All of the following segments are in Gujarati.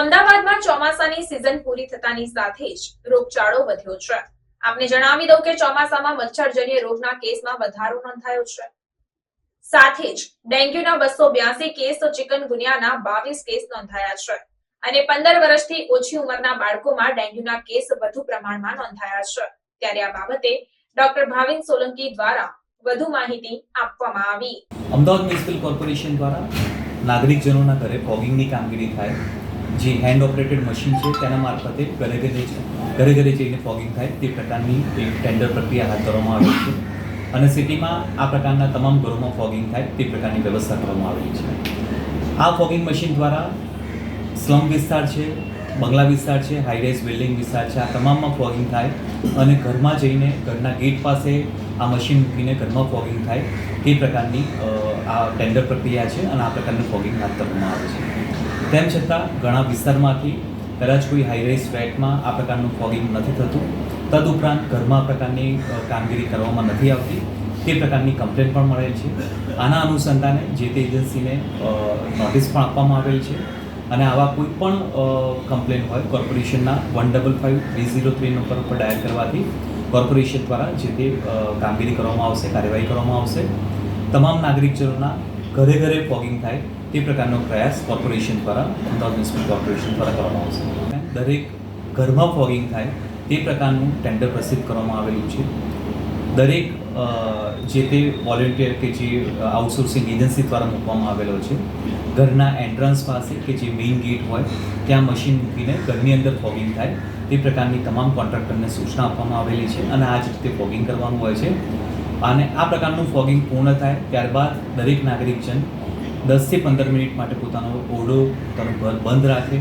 અમદાવાદમાં ચોમાસાની સિઝન પૂરી થતાની સાથે જ રોગચાળો વધ્યો છે. આપને જણાવી દઉં કે ચોમાસામાં મચ્છરજન્ય રોગના કેસમાં વધારો નોંધાયો છે. સાથે જ ડેન્ગ્યુના બસો બ્યાસી કેસ તો ચિકનગુનિયાના બાવીસ કેસ નોંધાયા છે. અને પંદર વર્ષથી ઓછી ઉંમરના બાળકોમાં ડેન્ગ્યુના કેસ વધુ પ્રમાણમાં નોંધાયા છે. ત્યારે આ બાબતે ડોક્ટર ભાવિન સોલંકી દ્વારા વધુ માહિતી આપવામાં આવી. અમદાવાદ મ્યુનિસિપલ કોર્પોરેશન દ્વારા નાગરિકજનોના ઘરે ફોગિંગની કામગીરી થાય જે હેન્ડ ઓપરેટેડ મશીન છે, તેના મારફતે ઘરે ઘરે ઘરે ઘરે જઈને ફોગિંગ થાય તે પ્રકારની ટેન્ડર પ્રક્રિયા હાથ ધરવામાં આવી છે. અને સિટીમાં આ પ્રકારના તમામ ઘરોમાં ફોગિંગ થાય તે પ્રકારની વ્યવસ્થા કરવામાં આવેલી છે. આ ફોગિંગ મશીન દ્વારા સ્લમ વિસ્તાર છે, બંગલા વિસ્તાર છે હાઈરાઇઝ બિલ્ડિંગ વિસ્તાર છે, આ તમામમાં ફોગિંગ થાય અને ઘરમાં જઈને ઘરના ગેટ પાસે આ મશીન મૂકીને ઘરમાં ફોગિંગ થાય તે પ્રકારની આ ટેન્ડર પ્રક્રિયા છે અને આ પ્રકારનું ફોગિંગ હાથ ધરવામાં આવે છે. તેમ છતાં, ઘણા વિસ્તારમાંથી કદાચ કોઈ હાઈરાઈઝ ફ્લેટમાં આ પ્રકારનું ફોગિંગ નથી થતું. તદુપરાંત ઘરમાં પ્રકારની કામગીરી કરવામાં નથી આવતી. તે પ્રકારની કમ્પ્લેન પણ મળેલ છે. આના અનુસંધાને જે તે એજન્સીને નોટિસ પણ આપવામાં આવેલ છે. અને આવા કોઈ પણ કમ્પ્લેન હોય કોર્પોરેશનના one double five three zero three number ઉપર ડાયલ કરવાથી કોર્પોરેશન દ્વારા જે તે કામગીરી કરવામાં આવશે, કાર્યવાહી કરવામાં આવશે. તમામ નાગરિકજનોના ઘરે ઘરે ફોગિંગ થાય. તે પ્રકારનો પ્રયાસ કોર્પોરેશન દ્વારા, અમદાવાદ મ્યુનિસિપલ કોર્પોરેશન દ્વારા કરવામાં આવશે. દરેક ઘરમાં ફોગિંગ થાય, તે પ્રકારનું ટેન્ડર પ્રસિદ્ધ કરવામાં આવેલું છે. દરેક જે તે વોલેન્ટિયર કે જે આઉટસોર્સિંગ એજન્સી દ્વારા મૂકવામાં આવેલો છે, ઘરના એન્ટ્રન્સ પાસે કે જે મેઇન ગેટ હોય, ત્યાં મશીન મૂકીને ઘરની અંદર ફોગિંગ થાય, તે પ્રકારની તમામ કોન્ટ્રાક્ટરને સૂચના આપવામાં આવેલી છે અને આ જ રીતે ફોગિંગ કરવાનું હોય છે. અને આ પ્રકારનું ફોગિંગ પૂર્ણ થાય ત્યારબાદ દરેક નાગરિકજન દસથી પંદર મિનિટ માટે પોતાનો ઓરડો ઘર બંધ રાખે,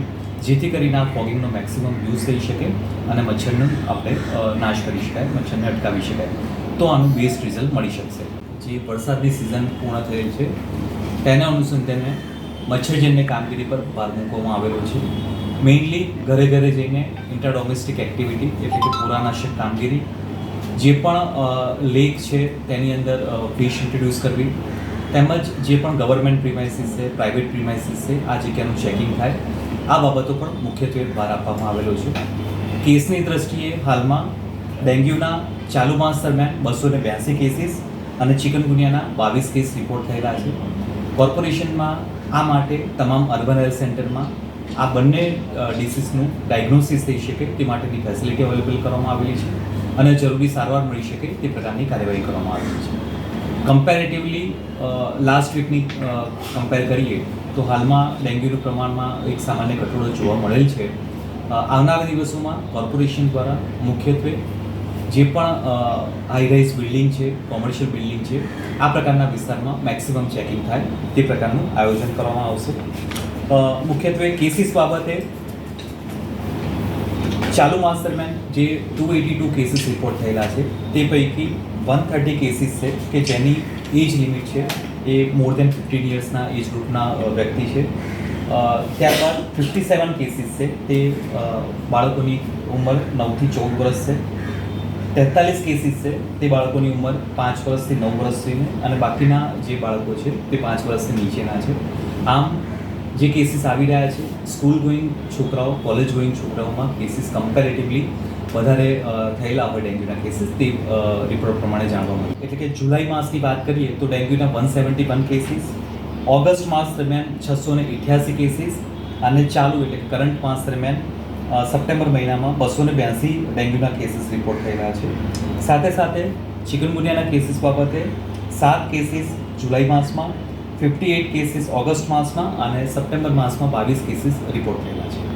જેથી કરીને આ ફોગિંગનો મેક્સિમમ યુઝ થઈ શકે અને મચ્છરનો આપણે નાશ કરી શકાય, મચ્છરને અટકાવી શકાય. તો આનું બેસ્ટ રિઝલ્ટ મળી શકશે. જે વરસાદની સિઝન પૂર્ણ થયેલ છે, તેના અનુસંધાને મચ્છરજન્ય કામગીરી પર ભાર મૂકવામાં આવેલો છે. મેઇનલી ઘરે ઘરે જઈને ઇન્ટરડોમેસ્ટિક એક્ટિવિટી એટલે કે પુરાનાશક કામગીરી, જે પણ લેક છે, તેની અંદર ફિશ ઇન્ટ્રોડ્યુસ કરવી તેમજ જે પણ ગવર્મેન્ટ પ્રિમાઇસીસ છે પ્રાઇવેટ પ્રિમાઇસીસ છે, આ જગ્યાનું ચેકિંગ થાય. આ બાબતો પણ મુખ્યત્વે ભાર આપવામાં આવેલો છે. કેસની દ્રષ્ટિએ હાલમાં ડેન્ગ્યુના ચાલુ માસ દરમિયાન બસો ને બ્યાસી કેસીસ અને ચિકનગુનિયાના બાવીસ કેસ રિપોર્ટ થયેલા છે. કોર્પોરેશનમાં આ માટે તમામ અર્બન હેલ્થ સેન્ટરમાં આ બંને ડિસીઝનું ડાયગ્નોસિસ થઈ શકે તે માટેની ફેસિલિટી અવેલેબલ કરવામાં આવેલી છે અને જરૂરી સારવાર મળી શકે તે પ્રકારની કાર્યવાહી કરવામાં આવેલી છે. કમ્પેરેટિવલી લાસ્ટ વીકની કમ્પેર કરીએ, તો હાલમાં ડેન્ગ્યુનું પ્રમાણમાં એક સામાન્ય ઘટાડો જોવા મળેલ છે. આવનારા દિવસોમાં કોર્પોરેશન દ્વારા મુખ્યત્વે જે પણ હાઈરાઇઝ બિલ્ડિંગ છે કોમર્શિયલ બિલ્ડિંગ છે, આ પ્રકારના વિસ્તારમાં મેક્સિમમ ચેકિંગ થાય, તે પ્રકારનું આયોજન કરવામાં આવશે. મુખ્યત્વે કેસીસ બાબતે ચાલુ માસ દરમિયાન જે two eighty two cases report થયેલા છે, તે પૈકી વન થર્ટી કેસીસ છે કે જેની એજ લિમિટ છે, એ મોર દેન ફિફ્ટીન યર્સના એજ ગ્રુપના વ્યક્તિ છે. ત્યારબાદ ફિફ્ટી સેવન કેસીસ છે, તે બાળકોની ઉંમર નવથી ચૌદ વર્ષ છે. તેતાલીસ કેસીસ છે, તે બાળકોની ઉંમર પાંચ વર્ષથી નવ વર્ષ સુધીને અને બાકીના જે બાળકો છે, તે પાંચ વર્ષથી નીચેના છે. આમ જે કેસીસ આવી રહ્યા છે સ્કૂલ ગોઈંગ છોકરાઓ કોલેજ ગોઈંગ છોકરાઓમાં કેસીસ કમ્પેરેટિવલી વધારે થયેલા હોય ડેન્ગ્યુના કેસીસ તે રિપોર્ટ પ્રમાણે જાણવા મળ્યું એટલે કે જુલાઈ માસની વાત કરીએ તો ડેન્ગ્યુના one seventy one cases August માસ દરમિયાન છસો ને અઠ્યાસી કેસીસ અને ચાલુ એટલે કરંટ માસ દરમિયાન સપ્ટેમ્બર મહિનામાં બસો ને બ્યાસી ડેન્ગ્યુના કેસીસ રિપોર્ટ થયેલા છે. સાથે સાથે ચિકનગુનિયાના કેસીસ બાબતે સાત કેસીસ જુલાઈ માસમાં ફિફ્ટી એઇટ કેસીસ ઓગસ્ટ માસમાં અને સપ્ટેમ્બર માસમાં બાવીસ કેસીસ રિપોર્ટ થયેલા છે.